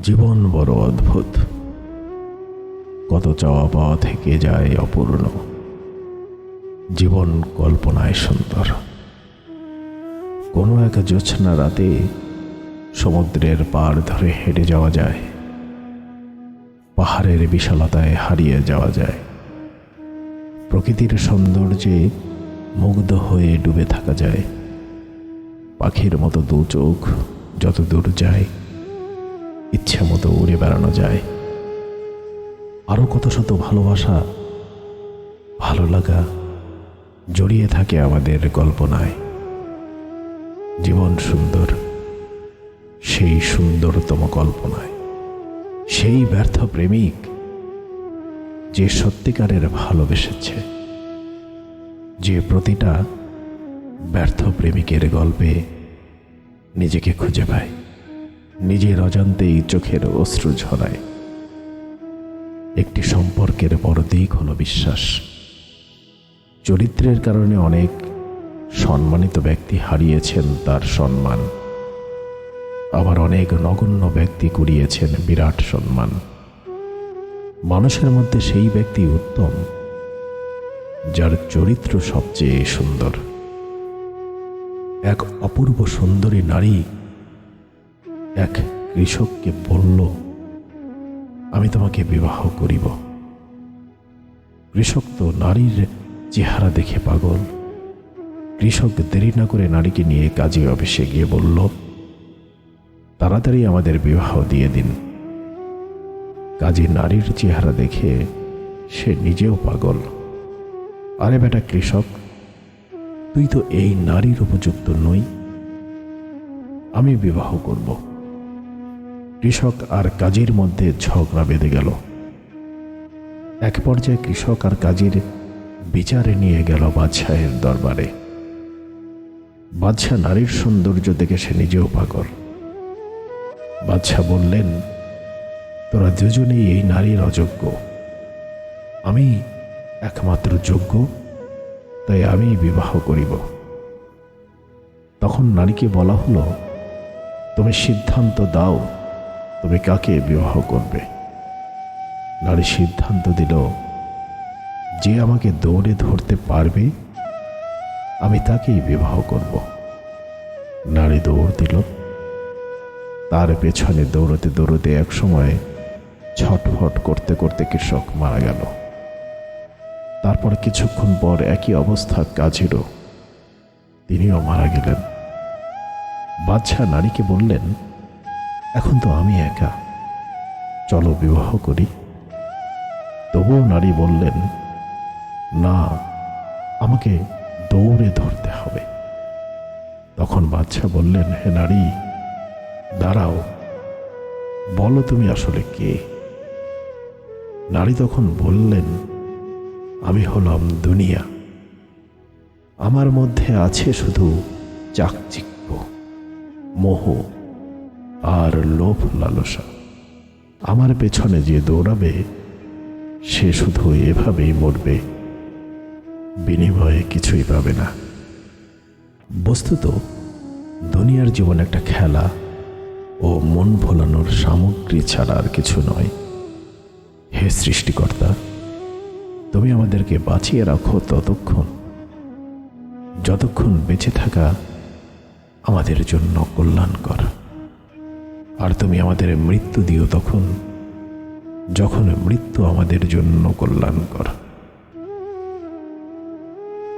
জীবন বড় অদ্ভুত। কত চাওয়া পাওয়া থেকে যায় অপূর্ণ। জীবন কল্পনায় সুন্দর। কোনো এক জ্যোৎস্না রাতে সমুদ্রের পাড় ধরে হেঁটে যাওয়া যায়। পাহাড়ের বিশালতায় হারিয়ে যাওয়া যায়। প্রকৃতির সৌন্দর্যে মুগ্ধ হয়ে ডুবে থাকা যায়। পাখির মতো দু চোখ যত দূর যায় ইচ্ছে মতো উড়ে বেড়ানো যায়। আরও কত শত ভালোবাসা, ভালো লাগা জড়িয়ে থাকে আমাদের কল্পনায়। জীবন সুন্দর, সেই সুন্দরতম কল্পনায়। সেই ব্যর্থ প্রেমিক যে সত্যিকারের ভালোবেসেছে। যে প্রতিটা ব্যর্থ প্রেমিকের গল্পে নিজেকে খুঁজে পায়। নিজের অজান্তেই চোখের অশ্রু ঝরায়। একটি সম্পর্কের বড় দিক হলো বিশ্বাস। চরিত্রের কারণে অনেক সম্মানিত ব্যক্তি হারিয়েছেন তার সম্মান। আবার অনেক নগণ্য ব্যক্তি কুড়িয়েছেন বিরাট সম্মান। মানুষের মধ্যে সেই ব্যক্তি উত্তম, যার চরিত্র সবচেয়ে সুন্দর। এক অপূর্ব সুন্দরী নারী এক কৃষককে বলল, আমি তোমাকে বিবাহ করিব। কৃষক তো নারীর চেহারা দেখে পাগল। কৃষক দেরি না করে নারীকে নিয়ে কাজী অফিসে গিয়ে বলল, তাড়াতাড়ি আমাদের বিবাহ দিয়ে দিন। কাজী নারীর চেহারা দেখে সে নিজেও পাগল। আরে বেটা কৃষক, তুই তো এই নারীর উপযুক্ত নই। আমি বিবাহ করব। কৃষক আর কাজীর মধ্যে ঝগড়া বেঁধে গেল। এক পর্যায়ে কৃষক আর কাজীর বিচারে নিয়ে গেল বাদশাহের দরবারে। বাদশাহ নারীর সৌন্দর্য দেখে সে নিজেও পাগল। বাদশাহ বললেন, তোরা দুজনেই এই নারীর অযোগ্য। আমি একমাত্র যোগ্য, তাই আমি বিবাহ করিব। তখন নারীকে বলা হলো, তুমি সিদ্ধান্ত দাও তুমি কাকে বিবাহ করবে? নারী সিদ্ধান্ত দিল, যে আমাকে দৌড়ে ধরতে পারবে, আমি তাকেই বিবাহ করব। নারী দৌড় দিল। তার পেছনে দৌড়তে দৌড়তে এক সময় ছটফট করতে করতে কৃষক মারা গেল। তারপর কিছুক্ষণ পর একই অবস্থা কাজেরও। তিনিও মারা গেলেন। বাদশাহ নারীকে বললেন এখন তো আমি একা। চলো বিবাহ করি। তবুও নারী বললেন, না, আমাকে দৌড়ে ধরতে হবে। তখন বাচ্চা বললেন, হে নারী, দাঁড়াও। বলো তুমি আসলে কে? নারী তখন বললেন, আমি হলাম দুনিয়া। আমার মধ্যে আছে শুধু চাকচিক্য, মোহ আর লোভ লালসা। আমার পেছনে যে দৌড়াবে, সে শুধু এভাবেই মরবে। বিনিময়ে কিছুই পাবে না। বস্তুত, দুনিয়ার জীবন একটা খেলা ও মন ভোলানোর সামগ্রী ছাড়া আর কিছু নয়। হে সৃষ্টিকর্তা, তুমি আমাদেরকে বাঁচিয়ে রাখো ততক্ষণ। যতক্ষণ বেঁচে থাকা আমাদের জন্য কল্যাণকর। আর তুমি আমাদের মৃত্যু দিও তখন যখন মৃত্যু আমাদের জন্য কল্যাণ কল্যাণকর।